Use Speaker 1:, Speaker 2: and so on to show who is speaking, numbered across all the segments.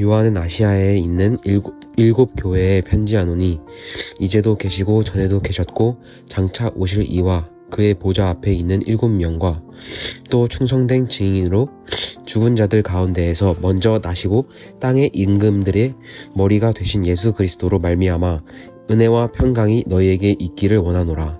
Speaker 1: 요한은 아시아에 있는 일곱, 일곱 교회에 편지하노니 이제도 계시고 전에도 계셨고 장차 오실 이와 그의 보좌 앞에 있는 일곱 명과 또 충성된 증인으로 죽은 자들 가운데에서 먼저 나시고 땅의 임금들의 머리가 되신 예수 그리스도로 말미암아 은혜와 평강이 너희에게 있기를 원하노라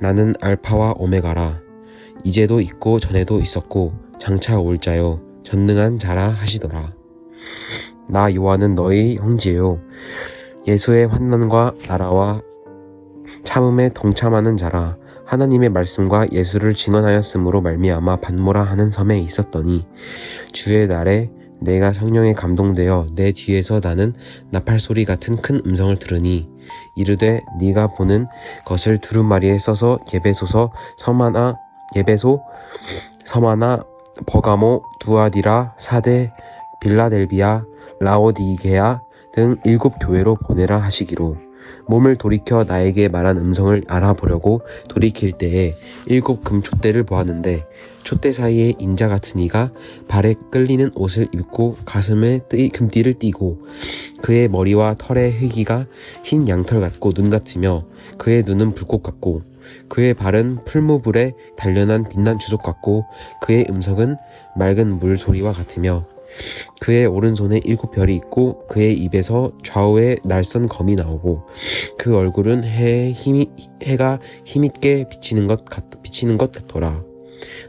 Speaker 1: 나는 알파와 오메가라. 이제도 있고 전에도 있었고 장차 올 자요. 전능한 자라 하시더라. 나 요한은 너희 형제요. 예수의 환난과 나라와 참음에 동참하는 자라. 하나님의 말씀과 예수를 증언하였으므로 말미암아 반모라 하는 섬에 있었더니 주의 날에 내가 성령에 감동되어 내 뒤에서 나는 나팔 소리 같은 큰 음성을 들으니 이르되 네가 보는 것을 두루마리에 써서 예배소서 서마나 예배소 서마나 버가모 두아디라 사데 빌라델비아 라오디게아 등 일곱 교회로 보내라 하시기로 몸을 돌이켜 나에게 말한 음성을 알아보려고 돌이킬 때에 일곱 금 촛대를 보았는데 촛대 사이에 인자 같은 이가 발에 끌리는 옷을 입고 가슴에 띠, 금띠를 띠고 그의 머리와 털의 희기가 흰 양털 같고 눈 같으며 그의 눈은 불꽃 같고 그의 발은 풀무불에 단련한 빛난 주석 같고 그의 음성은 맑은 물 소리와 같으며 그의 오른손에 일곱 별이 있고 그의 입에서 좌우에 날선 검이 나오고 그 얼굴은 해에 힘이 해가 힘있게 비치는 것 같, 비치는 것 같더라.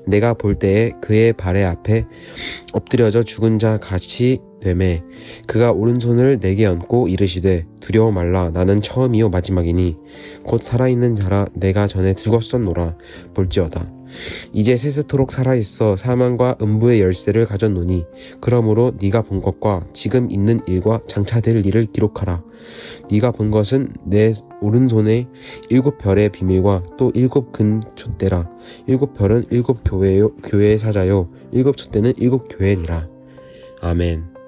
Speaker 1: 내가 볼 때에 그의 발의 앞에 엎드려져 죽은 자 같이 되매 그가 오른손을 내게 얹고 이르시되 두려워 말라. 나는 처음이요 마지막이니. 곧 살아있는 자라. 내가 전에 죽었었노라. 볼지어다 이제 세세토록 살아있어 사망과 음부의 열쇠를 가졌노니 그러므로 네가 본 것과 지금 있는 일과 장차될 일을 기록하라. 네가 본 것은 내 오른손에 일곱 별의 비밀과 또 일곱 근 촛대라. 일곱 별은 일곱 교회요 교회의 사자요. 일곱 촛대는 일곱 교회니라. 아멘